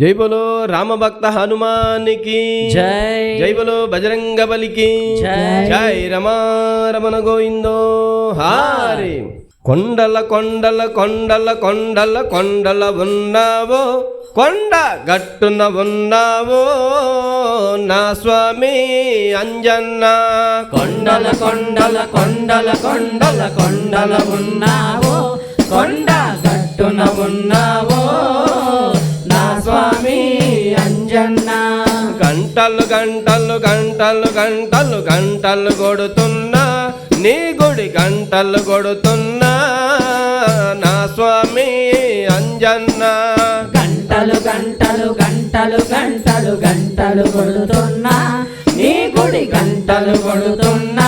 జై బోలో రామభక్త హనుమానికి. జై. జై బోలో బజరంగ బలికి. జై. జై రమారమణ గోవిందో. హారి. కొండల కొండల కొండల కొండల కొండల ఉన్నావో కొండ గట్టున ఉన్నావో నా స్వామి అంజన్న. కొండల కొండల కొండల కొండల కొండల ఉన్నావో కొండ గట్టున ఉన్నావో గంటలు గంటలు గంటలు గంటలు గంటలు కొడుతున్నా నీ గుడి గంటలు కొడుతున్నా నా స్వామి అంజన్న. గంటలు గంటలు గంటలు గంటలు గంటలు కొడుతున్నా నీ గుడి గంటలు కొడుతున్నా.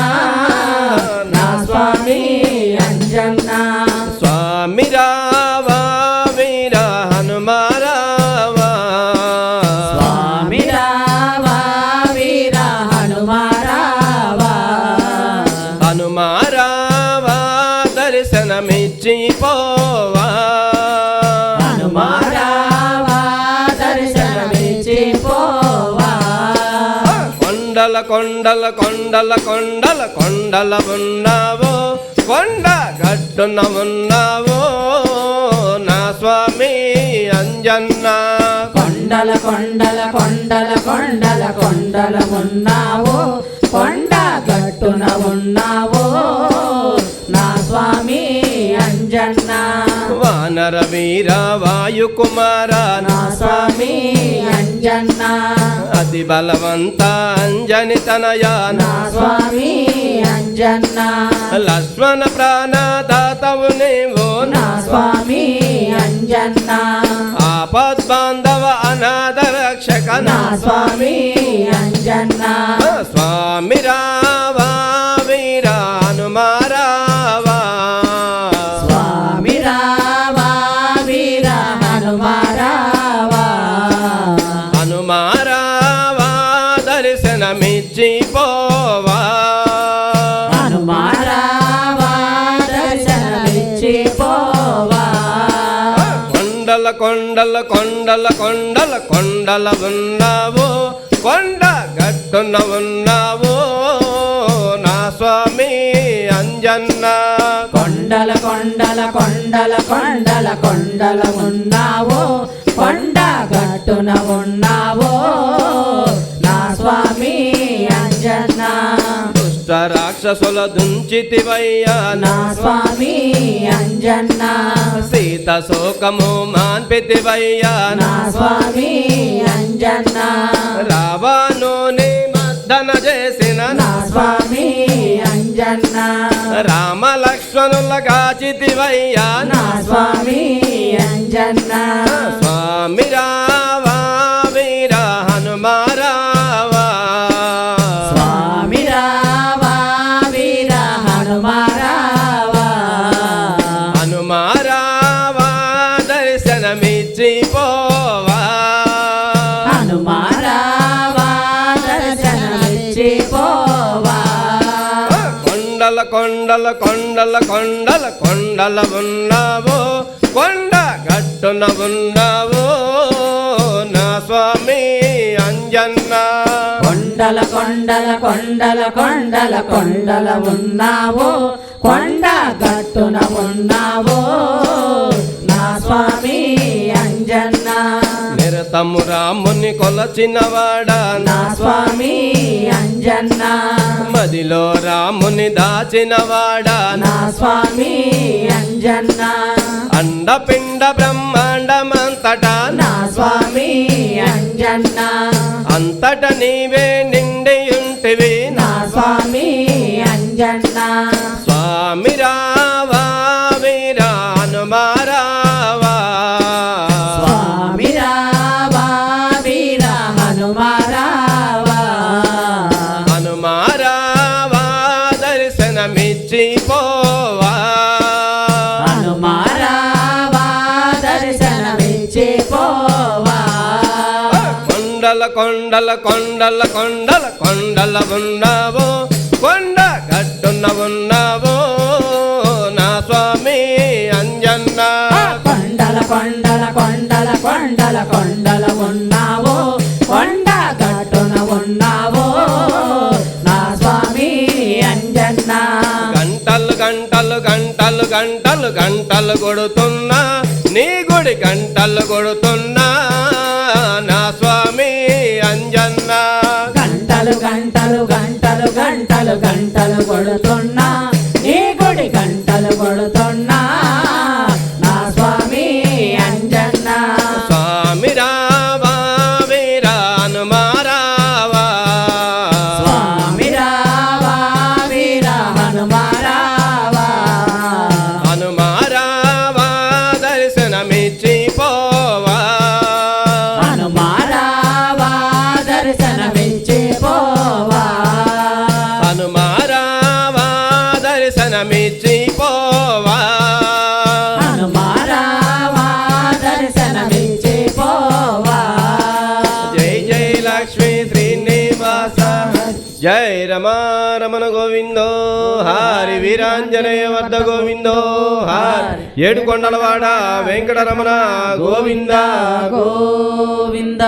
పోవా. కొండల కొండల కొండల కొండల కొండల ఉన్నావో కొండ గట్టున ఉన్నావో నా స్వామి అంజన్న. కొండల కొండల కొండల కొండల కొండల ఉన్నావో కొండ గట్టున ఉన్నావో వానర వీర వాయుకుమార నా స్వామి అంజన్న. అతి బలవంత అంజని తనయా నా స్వామి అంజన్న. లక్ష్మణ ప్రాణదాతవు నీవు నా స్వామి అంజన్న. ఆపద్ బాంధవ అనాథ రక్షక నా స్వామి అంజన్న. స్వామి రావా కొండల కొండల కొండల కొండల ఉన్నావు. కొండ గట్టున ఉన్నావు. నా స్వామి అంజన్న. కొండల కొండల కొండల కొండల కొండల ఉన్నావు. కొండ గట్టున ఉన్నావు. రాక్షసుల దుంచితివయ్యా నా స్వామి అంజన్న. సీత శోకము మాన్పితివయ్యా. నా స్వామి అంజన్న. రావాను నీ మద్దన చేసిన. నా స్వామి అంజన్న. రామ లక్ష్మణుల గాచితివయ్యా. నా స్వామి అంజన్న. స్వామి రావా కొండల కొండల కొండల కొండల కొండల ఉన్నావో కొండ గట్టున ఉన్నావో నా స్వామి అంజన్న. కొండల కొండల కొండల కొండల కొండల ఉన్నావో కొండ గట్టున ఉన్నావో నా స్వామి నిరతము రాముని కొలచినవాడా? నా స్వామి అంజన్న. మదిలో రాముని దాచినవాడా? నా స్వామి అంజన్న. అండపిండ బ్రహ్మాండమంతటా? నా స్వామి అంజన్న. అంతట నీవే నిండి ఉంటివి నా స్వామి హనుమారావా. హనుమారావా దర్శనమిచ్చి పోవా హనుమారావా దర్శనమిచ్చి పోవా కొండల కొండల కొండల కొండల కొండల ఉన్నావో కొండ గట్టున ఉన్నావో నా స్వామి అంజన్న. కొండల కొండల కొండల కొండల కొండల గంటలు గంటలు గంటలు గంటలు గంటలు కొడుతున్నా. నీ గుడి గంటలు కొడుతున్నా. నా స్వామి హనుమారావా జై జై లక్ష్మీ శ్రీనివాస జై రమా రమణ గోవిందో హారి వీరాంజనేయ వద్ద గోవిందో హారి ఏడు కొండలవాడ వెంకటరమణ గోవింద. గోవింద.